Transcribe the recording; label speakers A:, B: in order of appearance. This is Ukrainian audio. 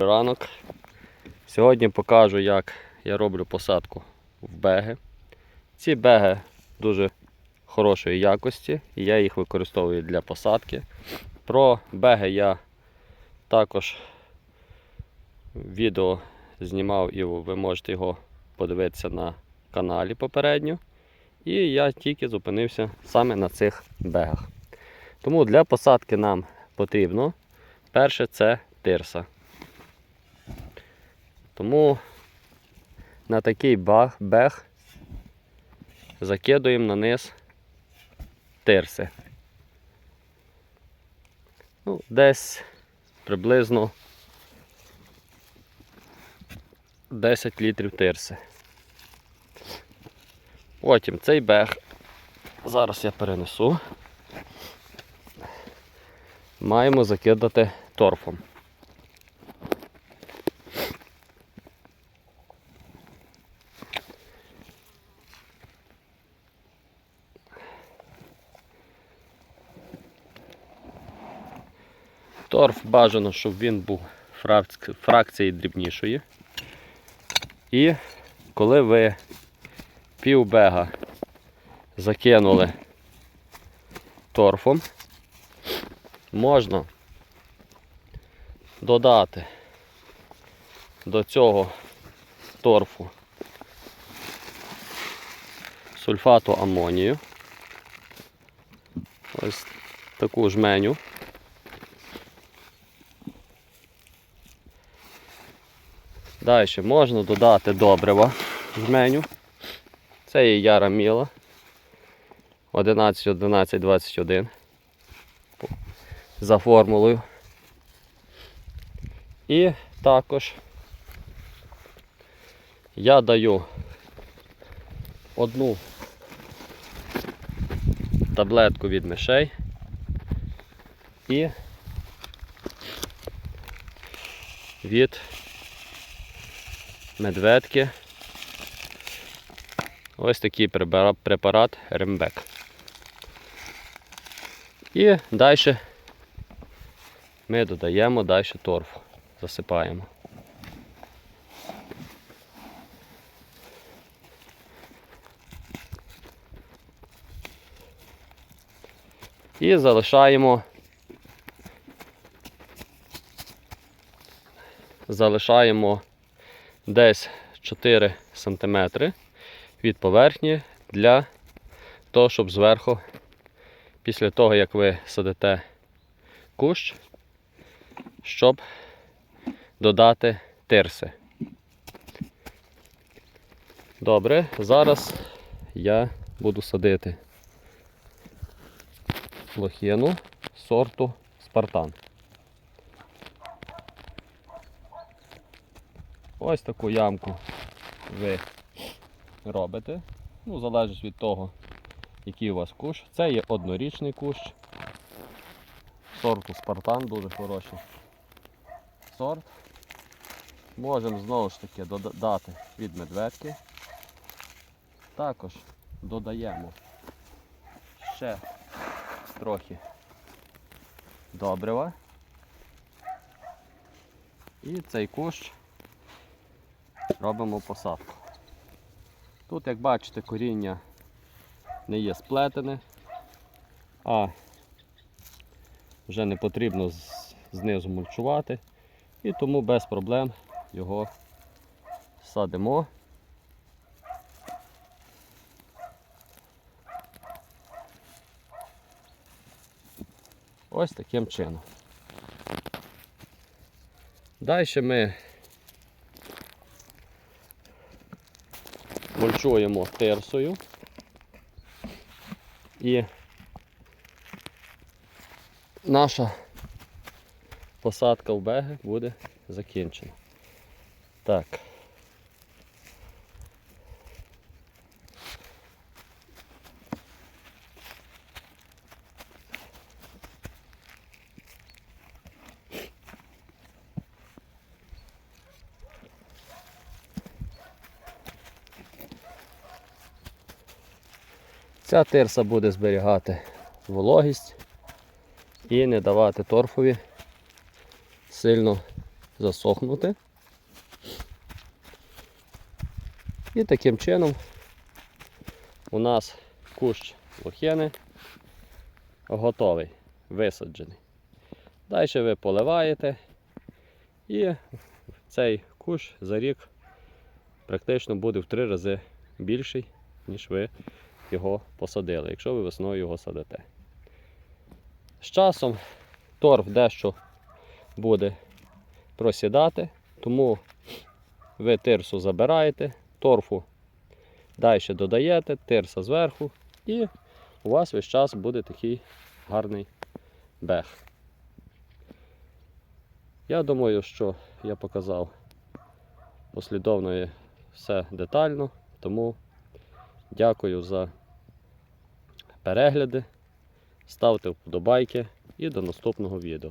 A: Ранок. Сьогодні покажу, як я роблю посадку в беги. Ці беги дуже хорошої якості і я їх використовую для посадки. Про беги я також відео знімав і ви можете його подивитися на каналі попередньо. І я тільки зупинився саме на цих бегах. Тому для посадки нам потрібно перше це тирса. Тому на такий бег закидуємо на низ тирси. Ну, десь приблизно 10 літрів тирси. Потім цей бег, зараз я перенесу, маємо закидати торфом. Торф бажано, щоб він був фракц- фракції дрібнішої. І коли ви пів бега закинули торфом, можна додати до цього торфу сульфату амонію. Ось таку жменю. Далі можна додати добрива жменю. Це є яра міла 11, 11, 21 за формулою. І також я даю одну таблетку від мишей і від медведки. Ось такий препара- препарат Рембек. І далі ми додаємо далі торф, засипаємо. І залишаємо залишаємо десь 4 см від поверхні для того, щоб зверху, після того, як ви садите кущ, щоб додати тирси. Добре, зараз я буду садити лохіну сорту Спартан. Ось таку ямку ви робите. Ну, залежить від того, який у вас кущ. Це є однорічний кущ. Сорту Спартан, дуже хороший сорт. Можемо знову ж таки додати від медведки. Також додаємо ще трохи добрива. І цей кущ робимо посадку. Тут, як бачите, коріння не є сплетене, а вже не потрібно знизу мульчувати, і тому без проблем його садимо. Ось таким чином. Далі ми мульчуємо терсою і наша посадка в беги буде закінчена. Так. Ця тирса буде зберігати вологість і не давати торфові сильно засохнути. І таким чином у нас кущ лохини готовий, висаджений. Далі ви поливаєте і цей кущ за рік практично буде в три рази більший, ніж ви його посадили, якщо ви весною його садите. З часом торф дещо буде просідати, тому ви тирсу забираєте, торфу далі додаєте, тирса зверху, і у вас весь час буде такий гарний бег. Я думаю, що я показав послідовно і все детально, тому дякую за перегляди, ставте вподобайки і до наступного відео.